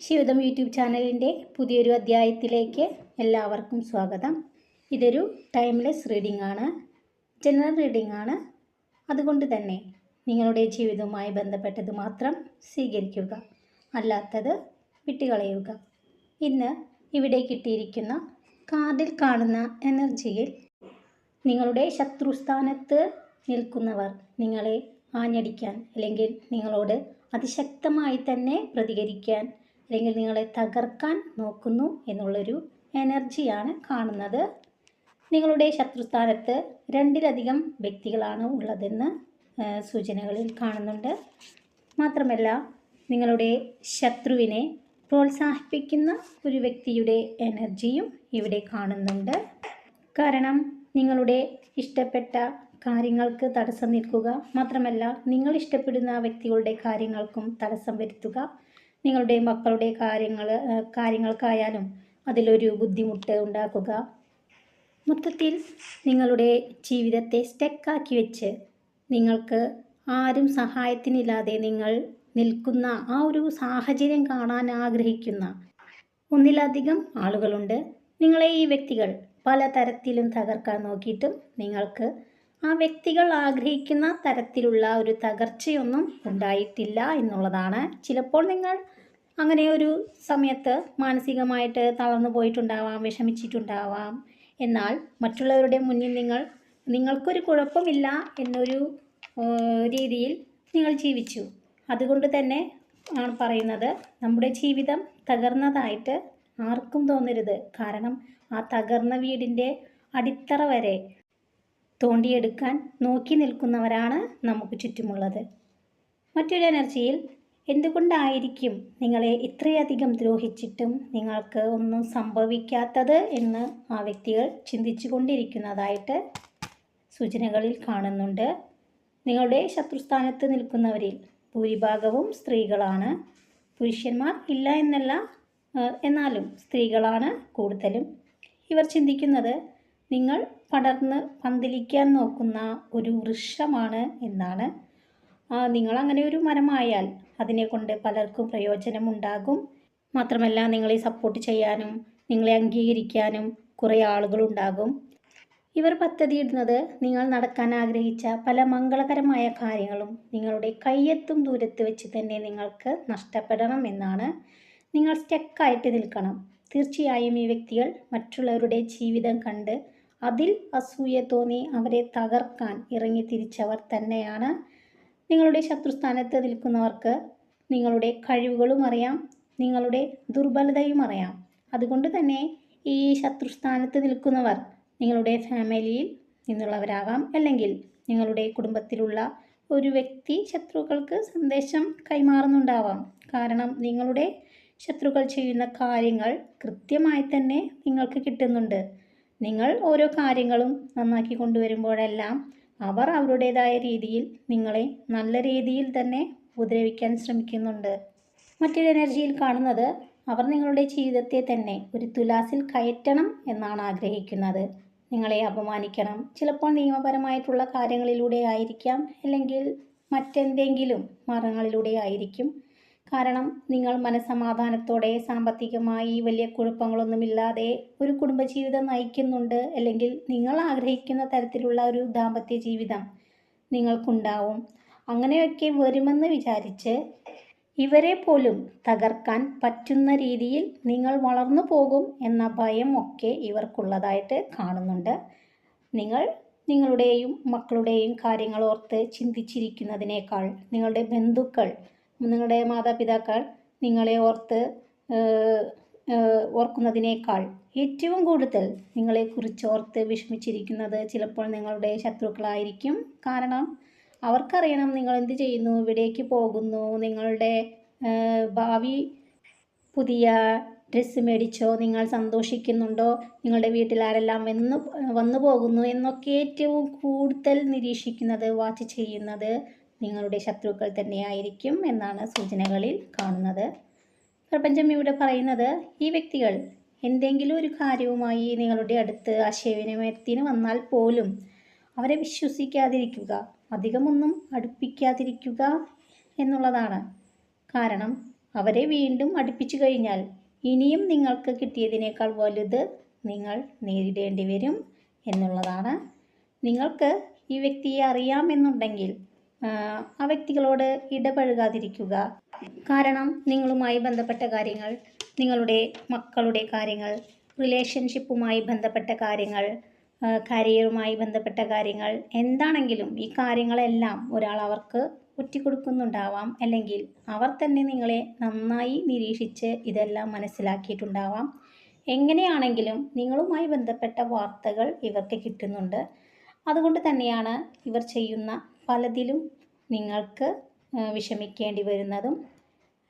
ശിവദം YouTube ചാനലിന്റെ പുതിയൊരു അധ്യായത്തിലേക്ക് എല്ലാവർക്കും സ്വാഗതം. ഇതൊരു ടൈംലെസ് റീഡിംഗ് ആണ് ജനറൽ റീഡിംഗ് ആണ് അതുകൊണ്ട് തന്നെ നിങ്ങളുടെ ജീവിതവുമായി ബന്ധപ്പെട്ടത് മാത്രം സ്വീകരിക്കുക അല്ലാത്തത് വിട്ടുകളയുക. ഇന്ന് ഇവിടെ കിട്ടിയിരിക്കുന്ന കാർഡിൽ കാണുന്ന എനർജിയിൽ നിങ്ങളുടെ ശത്രുസ്ഥാനത്ത് നിൽക്കുന്നവർ നിങ്ങളെ ആഞ്ഞടിക്കാൻ അല്ലെങ്കിൽ നിങ്ങളോട് അതിശക്തമായി തന്നെ പ്രതികരിക്കാൻ അല്ലെങ്കിൽ നിങ്ങളെ തകർക്കാൻ നോക്കുന്നു എന്നുള്ളൊരു എനർജിയാണ് കാണുന്നത്. നിങ്ങളുടെ ശത്രുസ്ഥാനത്ത് രണ്ടിലധികം വ്യക്തികളാണ് ഉള്ളതെന്ന് സൂചനകളിൽ കാണുന്നുണ്ട്. മാത്രമല്ല നിങ്ങളുടെ ശത്രുവിനെ പ്രോത്സാഹിപ്പിക്കുന്ന ഒരു വ്യക്തിയുടെ എനർജിയും ഇവിടെ കാണുന്നുണ്ട്. കാരണം നിങ്ങളുടെ ഇഷ്ടപ്പെട്ട കാര്യങ്ങൾക്ക് തടസ്സം നിൽക്കുക മാത്രമല്ല നിങ്ങൾ ഇഷ്ടപ്പെടുന്ന വ്യക്തികളുടെ കാര്യങ്ങൾക്കും തടസ്സം വരുത്തുക നിങ്ങളുടെ മക്കളുടെ കാര്യങ്ങൾ കാര്യങ്ങൾക്കായാലും അതിലൊരു ബുദ്ധിമുട്ട് ഉണ്ടാക്കുക. മൊത്തത്തിൽ നിങ്ങളുടെ ജീവിതത്തെ സ്റ്റെക്കാക്കി വെച്ച് നിങ്ങൾക്ക് ആരും സഹായത്തിനില്ലാതെ നിങ്ങൾ നിൽക്കുന്ന ആ ഒരു സാഹചര്യം കാണാൻ ആഗ്രഹിക്കുന്ന ഒന്നിലധികം ആളുകളുണ്ട്. നിങ്ങളെ ഈ വ്യക്തികൾ പലതരത്തിലും തകർക്കാൻ നോക്കിയിട്ടും നിങ്ങൾക്ക് ആ വ്യക്തികൾ ആഗ്രഹിക്കുന്ന തരത്തിലുള്ള ഒരു തകർച്ചയൊന്നും ഉണ്ടായിട്ടില്ല എന്നുള്ളതാണ്. ചിലപ്പോൾ നിങ്ങൾ അങ്ങനെ ഒരു സമയത്ത് മാനസികമായിട്ട് തളർന്നു പോയിട്ടുണ്ടാവാം വിഷമിച്ചിട്ടുണ്ടാവാം. എന്നാൽ മറ്റുള്ളവരുടെ മുന്നിൽ നിങ്ങൾ നിങ്ങൾക്കൊരു കുഴപ്പമില്ല എന്നൊരു രീതിയിൽ നിങ്ങൾ ജീവിച്ചു. അതുകൊണ്ട് തന്നെ ആണ് പറയുന്നത് നമ്മുടെ ജീവിതം തകർന്നതായിട്ട് ആർക്കും തോന്നരുത്. കാരണം ആ തകർന്ന വീടിന്റെ അടിത്തറ വരെ തോണ്ടിയെടുക്കാൻ നോക്കി നിൽക്കുന്നവരാണ് നമുക്ക് ചുറ്റുമുള്ളത്. മറ്റൊരു എനർജിയിൽ എന്തുകൊണ്ടായിരിക്കും നിങ്ങളെ ഇത്രയധികം ദ്രോഹിച്ചിട്ടും നിങ്ങൾക്ക് ഒന്നും സംഭവിക്കാത്തത് എന്ന് ആ വ്യക്തികൾ ചിന്തിച്ചു കൊണ്ടിരിക്കുന്നതായിട്ട് സൂചനകളിൽ കാണുന്നുണ്ട്. നിങ്ങളുടെ ശത്രുസ്ഥാനത്ത് നിൽക്കുന്നവരിൽ ഭൂരിഭാഗവും സ്ത്രീകളാണ്. പുരുഷന്മാർ ഇല്ല എന്നല്ല എന്നാലും സ്ത്രീകളാണ് കൂടുതലും. ഇവർ ചിന്തിക്കുന്നത് നിങ്ങൾ പടർന്ന് പന്തലിക്കാൻ നോക്കുന്ന ഒരു വൃക്ഷമാണ് എന്നാണ്. നിങ്ങളങ്ങനെ ഒരു മരമായാൽ അതിനെ കൊണ്ട് പലർക്കും പ്രയോജനമുണ്ടാകും. മാത്രമല്ല നിങ്ങളെ സപ്പോർട്ട് ചെയ്യാനും നിങ്ങളെ അംഗീകരിക്കാനും കുറേ ആളുകളുണ്ടാകും. ഇവർ പദ്ധതിയിടുന്നത് നിങ്ങൾ നടക്കാൻ ആഗ്രഹിച്ച പല മംഗളകരമായ കാര്യങ്ങളും നിങ്ങളുടെ കയ്യെത്തും ദൂരത്ത് വെച്ച് തന്നെ നിങ്ങൾക്ക് നഷ്ടപ്പെടണം എന്നാണ്. നിങ്ങൾ സ്റ്റക്കായിട്ട് നിൽക്കണം. തീർച്ചയായും ഈ വ്യക്തികൾ മറ്റുള്ളവരുടെ ജീവിതം കണ്ട് അതിൽ അസൂയ തോന്നി അവരെ തകർക്കാൻ ഇറങ്ങി തിരിച്ചവർ തന്നെയാണ്. നിങ്ങളുടെ ശത്രുസ്ഥാനത്ത് നിൽക്കുന്നവർക്ക് നിങ്ങളുടെ കഴിവുകളും അറിയാം നിങ്ങളുടെ ദുർബലതയും അറിയാം. അതുകൊണ്ട് തന്നെ ഈ ശത്രുസ്ഥാനത്ത് നിൽക്കുന്നവർ നിങ്ങളുടെ ഫാമിലിയിൽ നിന്നുള്ളവരാകാം അല്ലെങ്കിൽ നിങ്ങളുടെ കുടുംബത്തിലുള്ള ഒരു വ്യക്തി ശത്രുക്കൾക്ക് സന്ദേശം കൈമാറുന്നുണ്ടാവാം. കാരണം നിങ്ങളുടെ ശത്രുക്കൾ ചെയ്യുന്ന കാര്യങ്ങൾ കൃത്യമായി തന്നെ നിങ്ങൾക്ക് കിട്ടുന്നുണ്ട്. നിങ്ങൾ ഓരോ കാര്യങ്ങളും നന്നാക്കി കൊണ്ടുവരുമ്പോഴെല്ലാം അവർ അവരുടേതായ രീതിയിൽ നിങ്ങളെ നല്ല രീതിയിൽ തന്നെ ഉപദ്രവിക്കാൻ ശ്രമിക്കുന്നുണ്ട്. മറ്റൊരു എനർജിയിൽ കാണുന്നത് അവർ നിങ്ങളുടെ ജീവിതത്തെ തന്നെ ഒരു തുലാസിൽ കയറ്റണം എന്നാണ് ആഗ്രഹിക്കുന്നത്. നിങ്ങളെ അപമാനിക്കണം. ചിലപ്പോൾ നിയമപരമായിട്ടുള്ള കാര്യങ്ങളിലൂടെ ആയിരിക്കാം അല്ലെങ്കിൽ മറ്റെന്തെങ്കിലും മാർഗങ്ങളിലൂടെ ആയിരിക്കും കാരണം നിങ്ങൾ മനസമാധാനത്തോടെ സാമ്പത്തികമായി വലിയ കുഴപ്പങ്ങളൊന്നുമില്ലാതെ ഒരു കുടുംബജീവിതം നയിക്കുന്നുണ്ട് അല്ലെങ്കിൽ നിങ്ങൾ ആഗ്രഹിക്കുന്ന തരത്തിലുള്ള ഒരു ദാമ്പത്യ ജീവിതം നിങ്ങൾക്കുണ്ടാവും. അങ്ങനെയൊക്കെ വരുമെന്ന് വിചാരിച്ച് ഇവരെ പോലും തകർക്കാൻ പറ്റുന്ന രീതിയിൽ നിങ്ങൾ വളർന്നു പോകും എന്ന ഭയം ഒക്കെ ഇവർക്കുള്ളതായിട്ട് കാണുന്നുണ്ട്. നിങ്ങൾ നിങ്ങളുടെയും മക്കളുടെയും കാര്യങ്ങൾ ഓർത്ത് ചിന്തിച്ചിരിക്കുന്നതിനേക്കാൾ നിങ്ങളുടെ ബന്ധുക്കൾ നിങ്ങളുടെ മാതാപിതാക്കൾ നിങ്ങളെ ഓർത്ത് ഓർക്കുന്നതിനേക്കാൾ ഏറ്റവും കൂടുതൽ നിങ്ങളെക്കുറിച്ച് ഓർത്ത് വിഷമിച്ചിരിക്കുന്നത് ചിലപ്പോൾ നിങ്ങളുടെ ശത്രുക്കളായിരിക്കും. കാരണം അവർക്കറിയണം നിങ്ങൾ എന്ത് ചെയ്യുന്നു ഇവിടേക്ക് പോകുന്നു നിങ്ങളുടെ ഭാവി പുതിയ ഡ്രസ്സ് മേടിച്ചോ നിങ്ങൾ സന്തോഷിക്കുന്നുണ്ടോ നിങ്ങളുടെ വീട്ടിൽ ആരെല്ലാം വന്ന് വന്നു പോകുന്നു എന്നൊക്കെ ഏറ്റവും കൂടുതൽ നിരീക്ഷിക്കുന്നത് വാച്ച് ചെയ്യുന്നത് നിങ്ങളുടെ ശത്രുക്കൾ തന്നെയായിരിക്കും എന്നാണ് സൂചനകളിൽ കാണുന്നത്. പ്രപഞ്ചം ഇവിടെ പറയുന്നത് ഈ വ്യക്തികൾ എന്തെങ്കിലും ഒരു കാര്യവുമായി നിങ്ങളുടെ അടുത്ത് ആശയവിനിമയത്തിന് വന്നാൽ പോലും അവരെ വിശ്വസിക്കാതിരിക്കുക അധികമൊന്നും അടുപ്പിക്കാതിരിക്കുക എന്നുള്ളതാണ്. കാരണം അവരെ വീണ്ടും അടുപ്പിച്ചു കഴിഞ്ഞാൽ ഇനിയും നിങ്ങൾക്ക് കിട്ടിയതിനേക്കാൾ വലുത് നിങ്ങൾ നേരിടേണ്ടി വരും എന്നുള്ളതാണ്. നിങ്ങൾക്ക് ഈ വ്യക്തിയെ അറിയാമെന്നുണ്ടെങ്കിൽ ആ, വ്യക്തികളോട് ഇടപഴകാതിരിക്കുക. കാരണം നിങ്ങളുമായി ബന്ധപ്പെട്ട കാര്യങ്ങൾ നിങ്ങളുടെ മക്കളുടെ കാര്യങ്ങൾ റിലേഷൻഷിപ്പുമായി ബന്ധപ്പെട്ട കാര്യങ്ങൾ കരിയറുമായി ബന്ധപ്പെട്ട കാര്യങ്ങൾ എന്താണെങ്കിലും ഈ കാര്യങ്ങളെല്ലാം ഒരാൾ അവർക്ക് ഒറ്റിക്കൊടുക്കുന്നുണ്ടാവാം. അല്ലെങ്കിൽ അവർ തന്നെ നിങ്ങളെ നന്നായി നിരീക്ഷിച്ച് ഇതെല്ലാം മനസ്സിലാക്കിയിട്ടുണ്ടാവാം. എങ്ങനെയാണെങ്കിലും നിങ്ങളുമായി ബന്ധപ്പെട്ട വാർത്തകൾ ഇവർക്ക് കിട്ടുന്നുണ്ട്. അതുകൊണ്ട് തന്നെയാണ് ഇവർ ചെയ്യുന്ന പലതിലും നിങ്ങൾക്ക് വിഷമിക്കേണ്ടി വരുന്നതും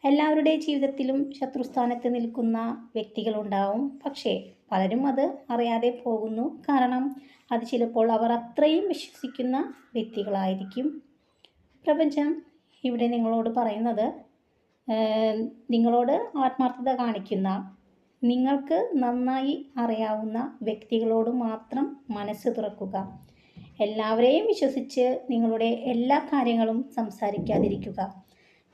എല്ലാവരുടെ ജീവിതത്തിലും ശത്രുസ്ഥാനത്ത് നിൽക്കുന്ന വ്യക്തികളുണ്ടാവും. പക്ഷേ പലരും അത് അറിയാതെ പോകുന്നു. കാരണം അത് ചിലപ്പോൾ അവർ അത്രയും വിശ്വസിക്കുന്ന വ്യക്തികളായിരിക്കും. പ്രപഞ്ചം ഇവിടെ നിങ്ങളോട് പറയുന്നത് നിങ്ങളോട് ആത്മാർത്ഥത കാണിക്കുന്ന നിങ്ങൾക്ക് നന്നായി അറിയാവുന്ന വ്യക്തികളോട് മാത്രം മനസ്സ് തുറക്കുക. എല്ലാവരെയും വിശ്വസിച്ച് നിങ്ങളുടെ എല്ലാ കാര്യങ്ങളും സംസാരിക്കാതിരിക്കുക.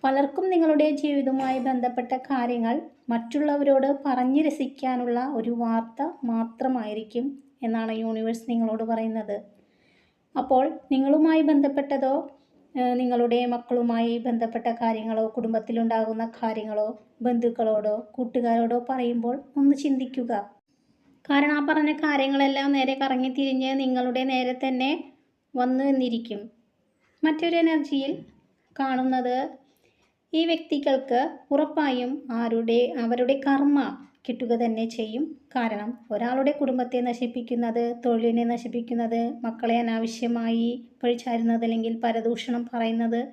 പലർക്കും നിങ്ങളുടെ ജീവിതവുമായി ബന്ധപ്പെട്ട കാര്യങ്ങൾ മറ്റുള്ളവരോട് പറഞ്ഞു രസിക്കാനുള്ള ഒരു വാർത്ത മാത്രമായിരിക്കും എന്നാണ് യൂണിവേഴ്സ് നിങ്ങളോട് പറയുന്നത്. അപ്പോൾ നിങ്ങളുമായി ബന്ധപ്പെട്ടതോ നിങ്ങളുടെ മക്കളുമായി ബന്ധപ്പെട്ട കാര്യങ്ങളോ കുടുംബത്തിലുണ്ടാകുന്ന കാര്യങ്ങളോ ബന്ധുക്കളോടോ കൂട്ടുകാരോടോ പറയുമ്പോൾ ഒന്ന് ചിന്തിക്കുക. കാരണം ആ പറഞ്ഞ കാര്യങ്ങളെല്ലാം നേരെ കറങ്ങി തിരിഞ്ഞ് നിങ്ങളുടെ നേരെ തന്നെ വന്നു എന്നിരിക്കും മറ്റൊരു എനർജിയിൽ കാണുന്നത് ഈ വ്യക്തികൾക്ക് ഉറപ്പായും ആരുടെ അവരുടെ കർമ്മ കിട്ടുക തന്നെ ചെയ്യും. കാരണം ഒരാളുടെ കുടുംബത്തെ നശിപ്പിക്കുന്നത് തൊഴിലിനെ നശിപ്പിക്കുന്നത് മക്കളെ അനാവശ്യമായി പഴിച്ചാരുന്നത് അല്ലെങ്കിൽ പരദൂഷണം പറയുന്നത്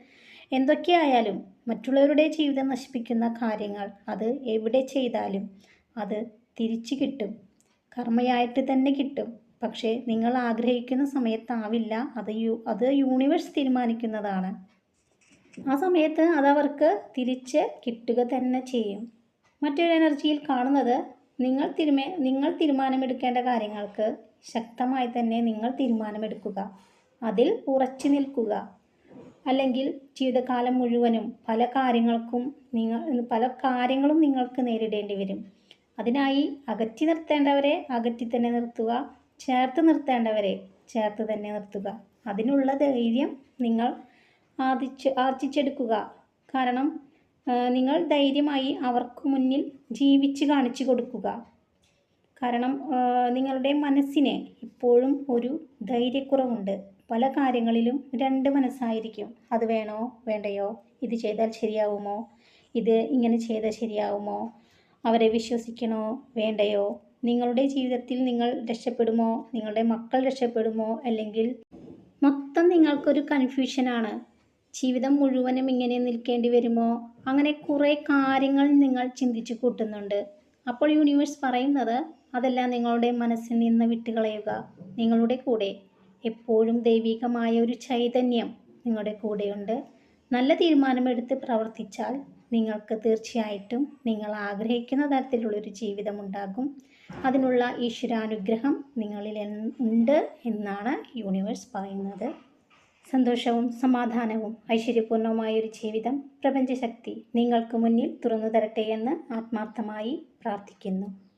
എന്തൊക്കെയായാലും മറ്റുള്ളവരുടെ ജീവിതം നശിപ്പിക്കുന്ന കാര്യങ്ങൾ അത് എവിടെ ചെയ്താലും അത് തിരിച്ചു കിട്ടും. കർമ്മയായിട്ട് തന്നെ കിട്ടും. പക്ഷേ നിങ്ങൾ ആഗ്രഹിക്കുന്ന സമയത്താവില്ല അത് യു അത് യൂണിവേഴ്സ് തീരുമാനിക്കുന്നതാണ്. ആ സമയത്ത് അതവർക്ക് തിരിച്ച് കിട്ടുക തന്നെ ചെയ്യും. മറ്റൊരു എനർജിയിൽ കാണുന്നത് നിങ്ങൾ തിരുമേ നിങ്ങൾ തീരുമാനമെടുക്കേണ്ട കാര്യങ്ങൾക്ക് ശക്തമായി തന്നെ നിങ്ങൾ തീരുമാനമെടുക്കുക. അതിൽ ഉറച്ചു നിൽക്കുക. അല്ലെങ്കിൽ ജീവിതകാലം മുഴുവനും പല കാര്യങ്ങൾക്കും നിങ്ങൾ പല കാര്യങ്ങളും നിങ്ങൾക്ക് നേരിടേണ്ടി വരും. അതിനായി അകറ്റി നിർത്തേണ്ടവരെ അകറ്റി തന്നെ നിർത്തുക ചേർത്ത് നിർത്തേണ്ടവരെ ചേർത്ത് തന്നെ നിർത്തുക. അതിനുള്ള ധൈര്യം നിങ്ങൾ ആർജിച്ച് ആർജിച്ചെടുക്കുക. കാരണം നിങ്ങൾ ധൈര്യമായി അവർക്ക് മുന്നിൽ ജീവിച്ച് കാണിച്ചു കൊടുക്കുക. കാരണം നിങ്ങളുടെ മനസ്സിന് ഇപ്പോഴും ഒരു ധൈര്യക്കുറവുണ്ട്. പല കാര്യങ്ങളിലും രണ്ട് മനസ്സായിരിക്കും. അത് വേണോ? വേണ്ടയോ? ഇത് ചെയ്താൽ ശരിയാവുമോ? ഇത് ഇങ്ങനെ ചെയ്താൽ ശരിയാവുമോ? അവരെ വിശ്വസിക്കണോ? വേണ്ടയോ? നിങ്ങളുടെ ജീവിതത്തിൽ നിങ്ങൾ രക്ഷപ്പെടുമോ? നിങ്ങളുടെ മക്കൾ രക്ഷപ്പെടുമോ? അല്ലെങ്കിൽ മൊത്തം നിങ്ങൾക്കൊരു കൺഫ്യൂഷനാണ്. ജീവിതം മുഴുവനും ഇങ്ങനെ നിൽക്കേണ്ടി വരുമോ? അങ്ങനെ കുറേ കാര്യങ്ങൾ നിങ്ങൾ ചിന്തിച്ചു കൂട്ടുന്നുണ്ട്. അപ്പോൾ യൂണിവേഴ്സ് പറയുന്നത് അതെല്ലാം നിങ്ങളുടെ മനസ്സിൽ നിന്ന് വിട്ടുകളയുക. നിങ്ങളുടെ കൂടെ. എപ്പോഴും ദൈവികമായ ഒരു ചൈതന്യം നിങ്ങളുടെ കൂടെയുണ്ട്. നല്ല തീരുമാനമെടുത്ത് പ്രവർത്തിച്ചാൽ നിങ്ങൾക്ക് തീർച്ചയായിട്ടും നിങ്ങൾ ആഗ്രഹിക്കുന്ന തരത്തിലുള്ളൊരു ജീവിതമുണ്ടാകും. അതിനുള്ള ഈശ്വരാനുഗ്രഹം നിങ്ങളിൽ ഉണ്ട് എന്നാണ് യൂണിവേഴ്സ് പറയുന്നത്. സന്തോഷവും സമാധാനവും ഐശ്വര്യപൂർണവുമായ ഒരു ജീവിതം പ്രപഞ്ചശക്തി നിങ്ങൾക്ക് മുന്നിൽ തുറന്നു തരട്ടെ എന്ന് ആത്മാർത്ഥമായി പ്രാർത്ഥിക്കുന്നു.